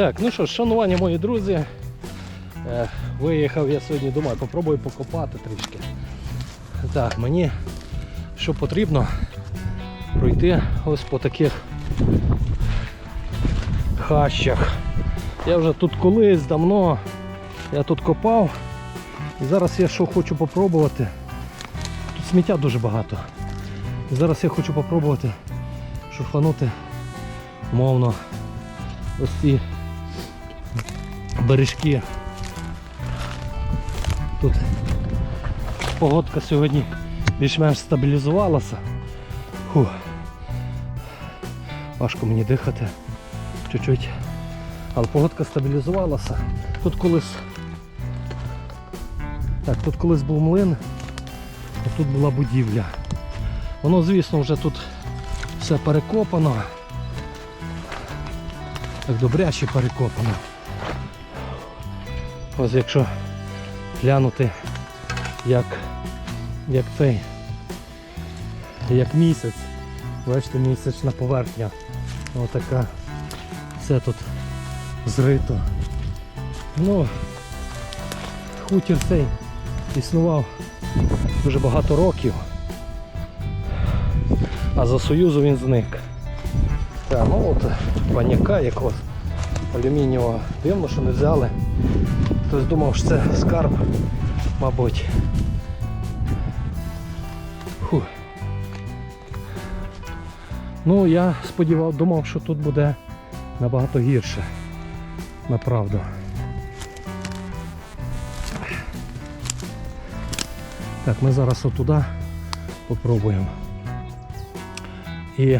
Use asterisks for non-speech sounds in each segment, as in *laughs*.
Так, ну що шанування мої друзі. Е, виїхав я сьогодні, думаю, попробую покопати трішки. Так, мені що потрібно пройти ось по таких хащах. Я вже тут колись давно я тут копав. І зараз я що хочу попробувати. Тут сміття дуже багато. І зараз я хочу попробувати шурфанути мовно ось ці бережки. Тут погодка сьогодні більш-менш стабілізувалася. Фу. Важко мені дихати чуть-чуть. Але погодка стабілізувалася. Тут колись. Так, тут колись був млин, а тут була будівля. Воно, звісно, вже тут все перекопано. Так добряче перекопано. Ось якщо глянути, як, як цей, як місяць. Бачите, місячна поверхня. Отака. Все тут зрито. Ну, хутір цей існував дуже багато років. А за Союзу він зник. Так, ну от паняка якогось алюмінієвого. Дивно, що не взяли. Хтось думав, що це скарб, мабуть. Фу. Ну, я сподівав, думав, що тут буде набагато гірше. Направду. Так, ми зараз отуда попробуємо. І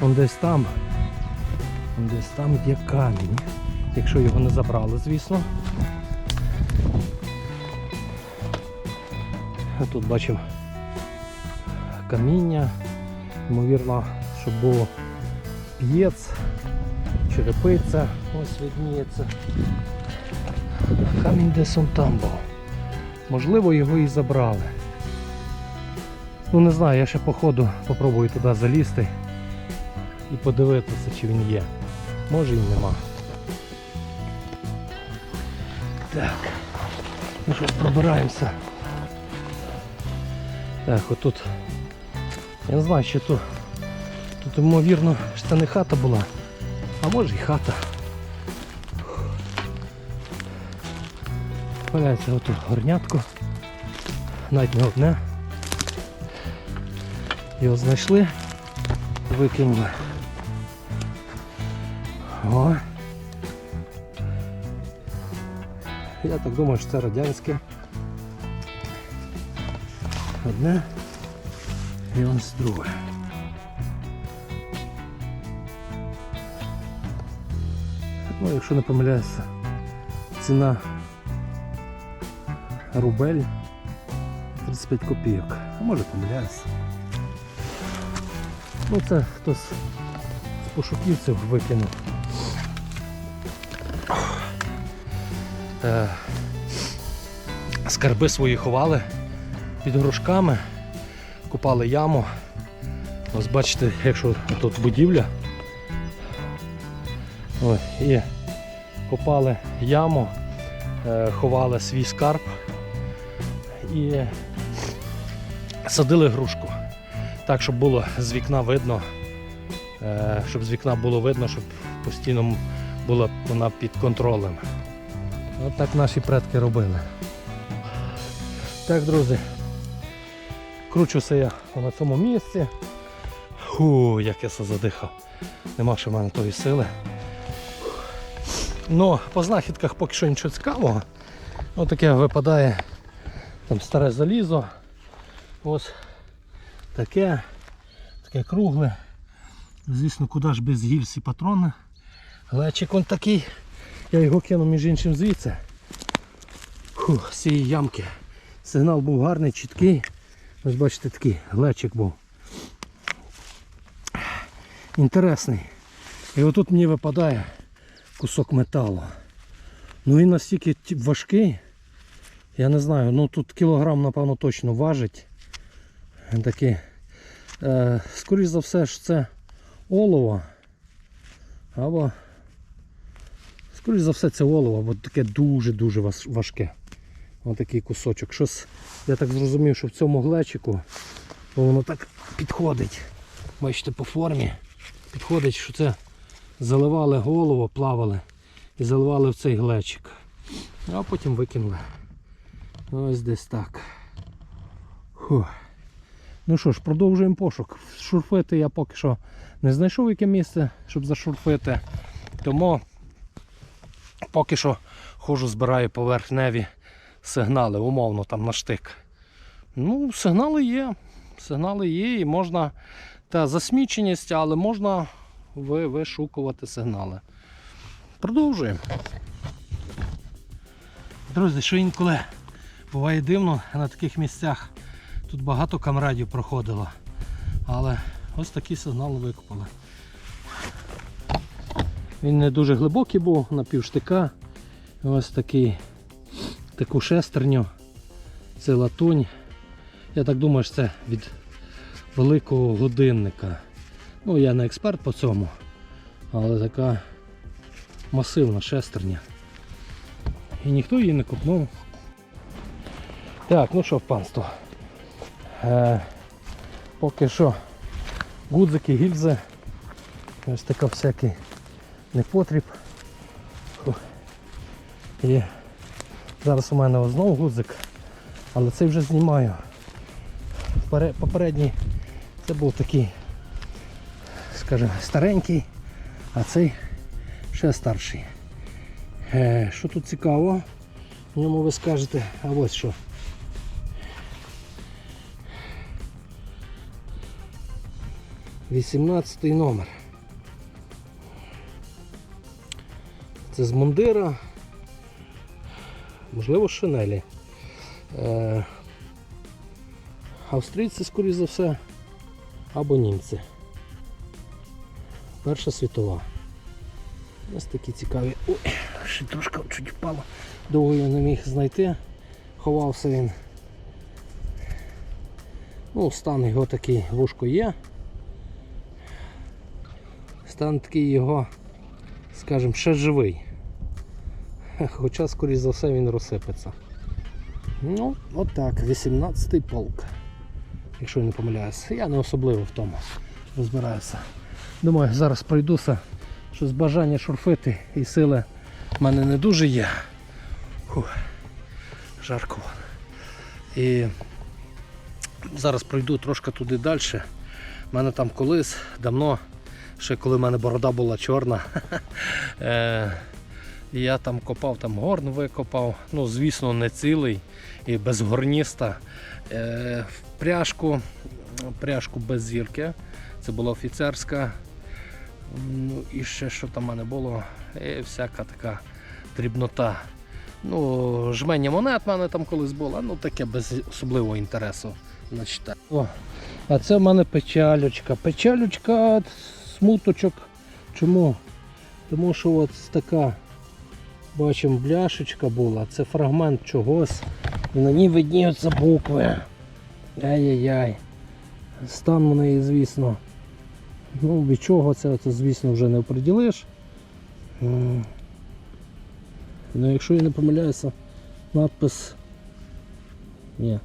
он десь там, он десь там є камінь. Якщо його не забрали, звісно. Тут бачимо каміння. Ймовірно, щоб було п'єць, черепиця, ось відміється. Камінь десь он там був. Можливо, його і забрали. Ну не знаю, я ще по ходу попробую туди залізти і подивитися, чи він є. Може і нема. Так. Ну що, пробираємося. Так, отут. Я не знаю, що тут. Тут, ймовірно, що це не хата була, а може і хата. Валяється отут горнятко. Навіть не одне. Його знайшли, викинули. О. Я так думаю, що це радянське. Одне і ось друге. Ну, якщо не помиляюся, ціна рубель 35 копійок. А може помиляюся. Ну це хтось з пошуківців викинув. Е, скарби свої ховали під грушками, купали яму. Ось бачите, якщо тут будівля. Ось, і копали яму, е, ховали свій скарб і садили грушку. Так, щоб було з вікна видно, е, щоб з вікна було видно, щоб постійно була вона під контролем. От так наші предки робили. Так, друзі, кручуся я на цьому місці. Фу, як я задихав. Нема ще в мене тої сили. Ну, по знахідках поки що нічого цікавого. Ось таке випадає там старе залізо. Ось таке, таке кругле. Звісно, куди ж без гільз і патрони. Глечик он такий. Я його кинув між іншим звідси. Фу, з цієї ямки. Сигнал був гарний, чіткий. Ось бачите, такий глечик був. Інтересний. І отут мені випадає кусок металу. Ну він настільки важкий. Я не знаю, ну тут кілограм, напевно, точно важить. Такий. Е, скоріш за все, що це олово. Або Скоріше за все це олово, бо таке дуже-дуже важке. Ось такий кусочок. Щось, я так зрозумів, що в цьому глечику воно так підходить. Бачите, по формі. Підходить, що це заливали голову, плавали і заливали в цей глечик. А потім викинули. Ось десь так. Фух. Ну що ж, продовжуємо пошук. Шурфити я поки що не знайшов яке місце, щоб зашурфити. Тому поки що ходжу, збираю поверхневі сигнали, умовно там на штик. Ну, сигнали є. Сигнали є і можна. Та засміченість, але можна ви- вишукувати сигнали. Продовжуємо. Друзі, що інколи буває дивно на таких місцях. Тут багато камрадів проходило. Але ось такі сигнали викопали. Він не дуже глибокий був, на півштика. Ось такий, таку шестерню. Це латунь. Я так думаю, що це від великого годинника. Ну, я не експерт по цьому, але така масивна шестерня. І ніхто її не купнув. Так, ну що, панство. Е, поки що гудзики, гільзи. Ось така всякий непотріб. Фух. І зараз у мене знову гудзик, але цей вже знімаю. Попередній це був такий, скажімо, старенький, а цей ще старший. Е, що тут цікаво? В ньому ви скажете, а ось що. Вісімнадцятий номер. Це з мундира. Можливо, шинелі. Е, австрійці, скоріш за все, або німці. Перша світова. Ось такі цікаві. Ой, ще трошки чуть впало. Довго я не міг знайти. Ховався він. Ну, стан його такий вушко є. Стан такий його, скажімо, ще живий. *laughs* Хоча, скоріш за все, він розсипеться. Ну, от так, 18-й полк. Якщо я не помиляюся. Я не особливо в тому розбираюся. Думаю, зараз пройдуся. Щось бажання шурфити і сили в мене не дуже є. Фух, жарко. І зараз пройду трошки туди далі. У мене там колись давно, ще коли в мене борода була чорна, *laughs* е, і я там копав, там горн викопав. Ну, звісно, не цілий і без горніста. Е, пряжку, пряжку без зірки. Це була офіцерська. Ну і ще що там в мене було, і всяка така дрібнота. Ну, жмення монет в мене там колись було, ну таке без особливого інтересу. Значить, О, а це в мене печалючка. Печалючка, смуточок. Чому? Тому що от така, бачимо, бляшечка була, це фрагмент чогось. І на ній видніються букви. Ай-яй-яй. Стан у неї, звісно. Ну, від чого це, це звісно, вже не оприділиш. Ну, якщо я не помиляюся, надпис. Ні.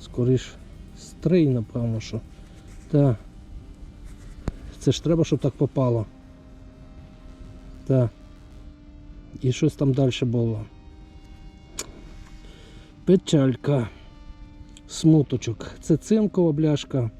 Скоріш стрий, напевно, що. Так. Це ж треба, щоб так попало. Так. І щось там далі було. Печалька. Смуточок. Це цинкова бляшка.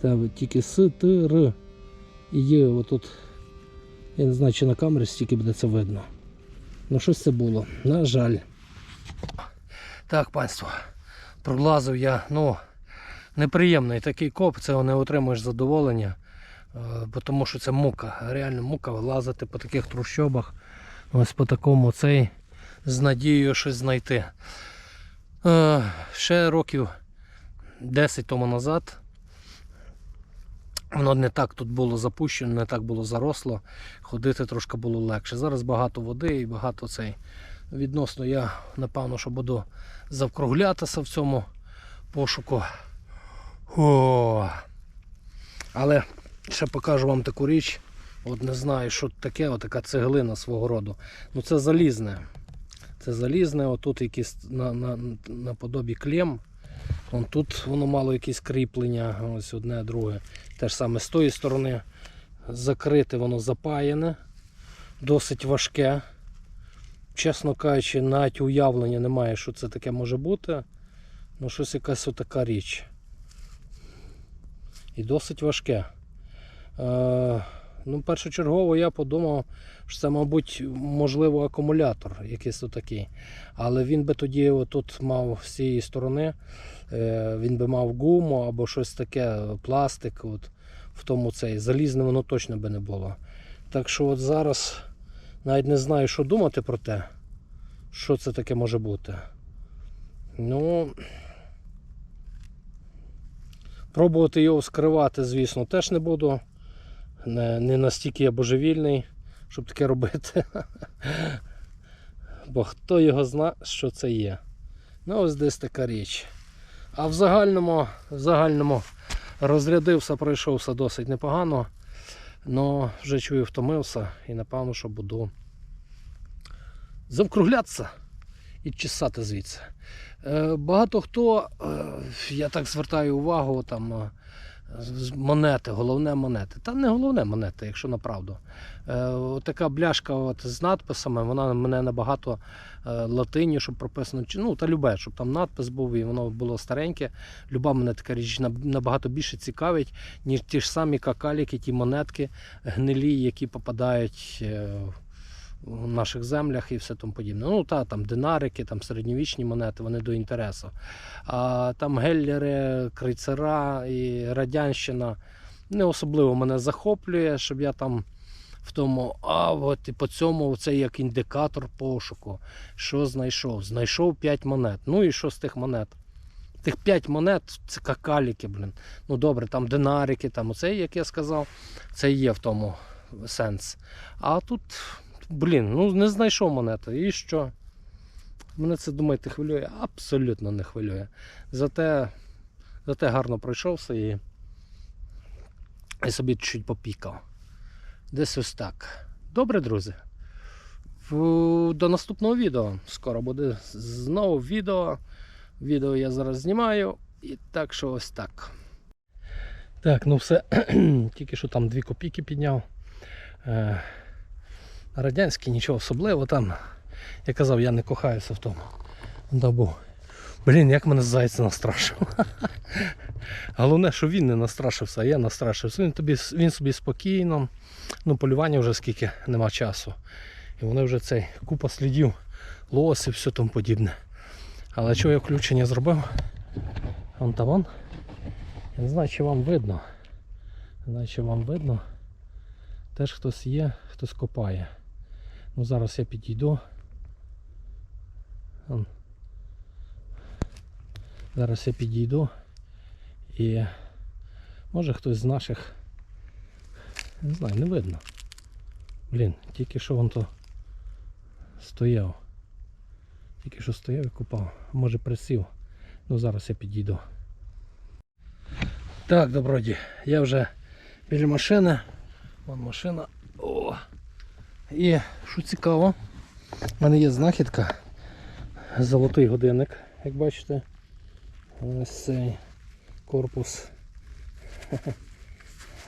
Та от тільки С, Т, і Є. Отут. Я не знаю, чи на камері стільки буде це видно. Ну щось це було. На жаль. Так, панство. Пролазив я, ну, неприємний такий коп, це не отримуєш задоволення. Е, Бо тому що це мука. Реально мука лазити по таких трущобах. Ось по такому цей з надією щось знайти. Е, ще років 10 тому назад Воно не так тут було запущено, не так було заросло. Ходити трошки було легше. Зараз багато води і багато цей. Відносно я напевно, що буду завкруглятися в цьому пошуку. О! Але ще покажу вам таку річ, От не знаю, що таке, отака цеглина свого роду. Ну це залізне. Це залізне, отут якісь на, на, наподобі клем. Вон тут воно мало якісь кріплення, ось одне, друге. Те ж саме з тої сторони закрите, воно запаяне, досить важке. Чесно кажучи, навіть уявлення немає, що це таке може бути. Ну, щось якась отака річ. І досить важке. Е, ну, першочергово я подумав, що це, мабуть, можливо, акумулятор якийсь отакий. Але він би тоді тут мав з цієї сторони, е, він би мав гуму або щось таке, пластик. От, в тому цей. Залізне воно точно би не було. Так що от зараз навіть не знаю, що думати про те, що це таке може бути. Ну. Пробувати його скривати, звісно, теж не буду. Не, настільки я божевільний, щоб таке робити. *laughs* Бо хто його зна, що це є. Ну, ось десь така річ. А в загальному, в загальному розрядився, пройшовся досить непогано. Но вже чую, втомився і напевно, що буду завкруглятися і чесати звідси. Е, Багато хто, е, я так звертаю увагу, там монети, головне монети. Та не головне монети, якщо направду. Е, така бляшка от з надписами, вона мене набагато е, латині, щоб прописано, чи- ну та любе, щоб там надпис був і воно було стареньке. Люба мене така річ набагато більше цікавить, ніж ті ж самі какаліки, ті монетки гнилі, які попадають. В наших землях і все тому подібне. Ну, та, там динарики, там середньовічні монети, вони до інтересу. А там геллери, крейцера і радянщина не особливо мене захоплює, щоб я там в тому, а от і по цьому це як індикатор пошуку. Що знайшов? Знайшов 5 монет. Ну і що з тих монет? Тих 5 монет це какаліки, блін. Ну добре, там динарики, там оце, як я сказав, це є в тому сенс. А тут, блін, ну не знайшов монету. І що? Мене це думаєте хвилює? Абсолютно не хвилює. Зате, зате гарно пройшовся і, і собі чуть попікав. Десь ось так. Добре, друзі. До наступного відео. Скоро буде знову відео. Відео я зараз знімаю. І так що ось так. Так, ну все. *clears throat* Тільки що там 2 копійки підняв. Радянський, нічого особливого там. Я казав, я не кохаюся в тому. Да був. Блін, як мене зайця настрашив. *laughs* Головне, що він не настрашився, а я настрашився. Він, тобі, він собі спокійно. Ну, полювання вже скільки нема часу. І вони вже цей купа слідів, лоси, все тому подібне. Але чого я включення зробив? Вон там вон. Я не знаю, чи вам видно. Не знаю, чи вам видно. Теж хтось є, хтось копає. Ну зараз я підійду. Зараз я підійду і може хтось з наших. Не знаю, не видно. Блін, тільки що вон то стояв. Тільки що стояв і купав. Може присів. Ну зараз я підійду. Так, доброді, я вже біля машини. Вон машина. О! І що цікаво, в мене є знахідка. Золотий годинник, як бачите. Ось цей корпус. *laughs*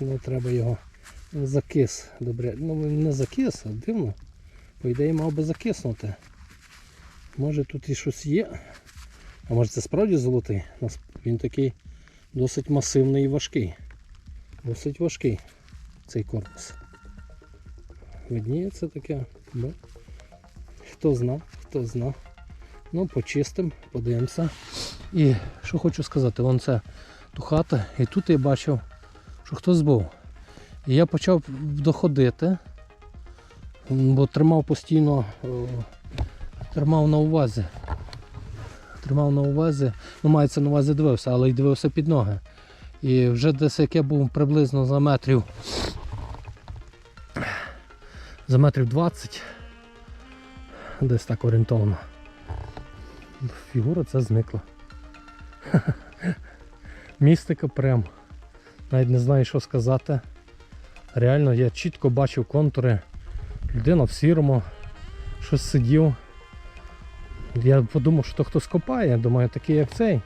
Не треба його. Закис. Добре. Ну не закис, а дивно. По ідеї мав би закиснути. Може тут і щось є. А може це справді золотий? Він такий досить масивний і важкий. Досить важкий цей корпус. Видніється таке. Да? Хто знав, хто знав. Ну, почистимо, подивимося. І що хочу сказати, вон це ту хата, і тут я бачив, що хтось був. І я почав доходити, бо тримав постійно, тримав на увазі. Тримав на увазі, ну мається на увазі дивився, але й дивився під ноги. І вже десь як я був приблизно за метрів. За метрів 20. Десь так орієнтовно. Фігура ця зникла. *laughs* Містика прям. Навіть не знаю, що сказати. Реально я чітко бачив контури. Людина в сірому, щось сидів. Я подумав, що то хтось копає, думаю, такий як цей.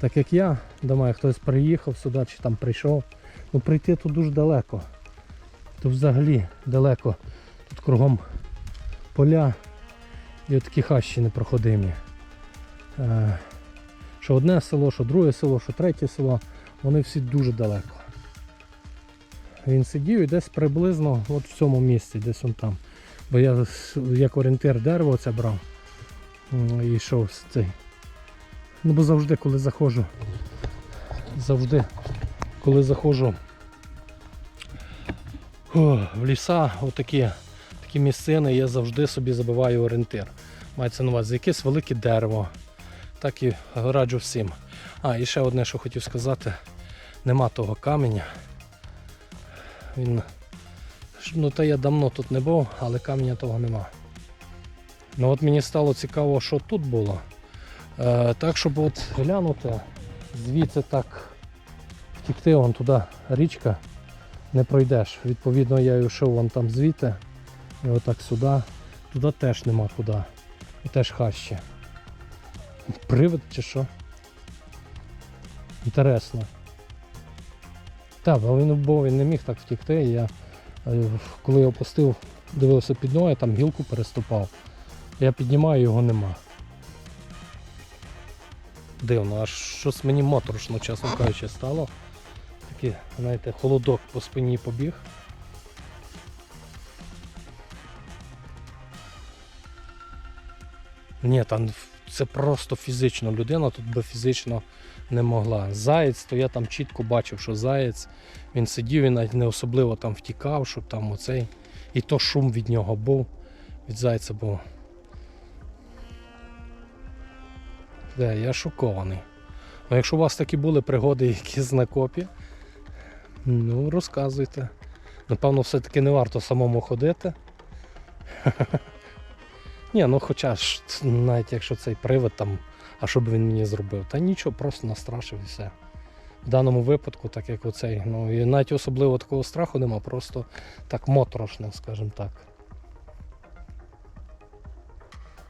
Так як я, думаю, хтось приїхав сюди чи там прийшов. Ну прийти тут дуже далеко. Тут взагалі далеко. Тут кругом поля і такі хащі непроходимі. Е, Що одне село, що друге село, що третє село, вони всі дуже далеко. Він сидів і десь приблизно от в цьому місці, десь он там. Бо я як орієнтир дерево це брав і йшов з цей. Ну бо завжди, коли заходжу, завжди, коли заходжу о, в ліса, отакі такі місцини, я завжди собі забиваю орієнтир. Мається на увазі якесь велике дерево. Так і раджу всім. А, і ще одне, що хотів сказати, нема того каменя. Він. Ну та я давно тут не був, але каменя того нема. Ну от мені стало цікаво, що тут було. Е, так, щоб от глянути, звідси так втікти вон туди річка, не пройдеш. Відповідно, я йшов вон там звідти, і отак сюди. Туди теж нема куди. І теж хащі. Привид чи що? Інтересно. Так, але він був, він не міг так втікти. Я е, коли опустив, дивився під ноги, там гілку переступав. Я піднімаю, його нема. Дивно, аж щось мені моторошно, чесно кажучи, стало. Такий, знаєте, холодок по спині побіг. Ні, там це просто фізично. Людина тут би фізично не могла. Заєць, то я там чітко бачив, що заєць, він сидів, він навіть не особливо там втікав, щоб там оцей. І то шум від нього був, від зайця був. Де, я шокований. Ну, якщо у вас такі були пригоди, якісь на копі, ну розказуйте. Напевно, все-таки не варто самому ходити. *laughs* Ні, ну хоча ж, навіть якщо цей привид там, а що б він мені зробив? Та нічого, просто настрашив і все. В даному випадку, так як оцей, ну і навіть особливо такого страху нема, просто так моторошно, скажімо так.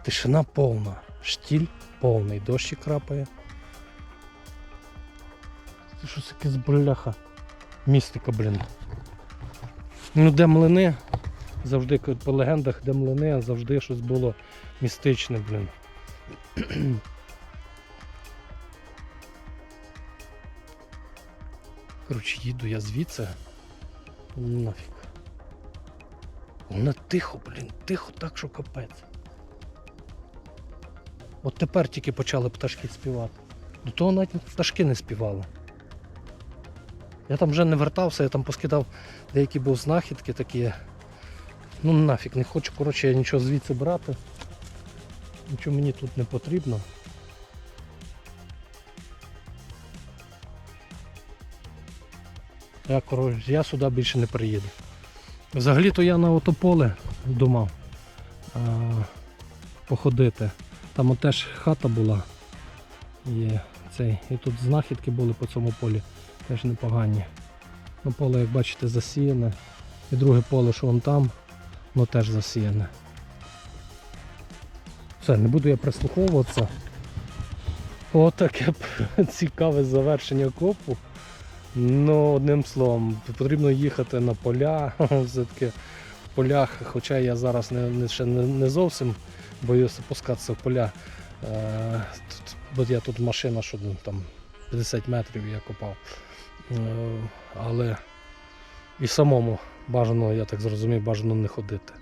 Тишина повна, штіль повний, дощі крапає. Це щось якесь бляха. Містика, блін. Ну, де млини, завжди по легендах, де млини, завжди щось було містичне, блін. *clears throat* Коротше, їду я звідси. Нафіг. Воно тихо, блін, тихо так, що капець. От тепер тільки почали пташки співати. До того навіть пташки не співали. Я там вже не вертався, я там поскидав деякі був знахідки такі. Ну нафіг, не хочу, коротше, я нічого звідси брати. Нічого мені тут не потрібно. Я, коротше, я сюди більше не приїду. Взагалі-то я на отополе думав а, походити. Там от теж хата була. І, цей, і тут знахідки були по цьому полі теж непогані. Ну, поле, як бачите, засіяне. І друге поле, що вон там, воно теж засіяне. Все, не буду я прислуховуватися. Отаке *laughs* цікаве завершення копу. Ну, одним словом, потрібно їхати на поля. *laughs* Все-таки в полях, хоча я зараз не, не, ще не, не зовсім боюся пускатися в поля. Е, тут, бо я тут машина, що там 50 метрів я копав. Е, але і самому бажано, я так зрозумів, бажано не ходити.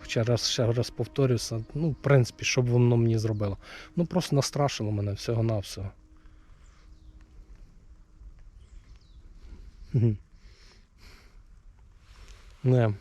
Хоча раз ще раз повторюся, ну, в принципі, що б воно мені зробило. Ну просто настрашило мене всього-навсього. Не.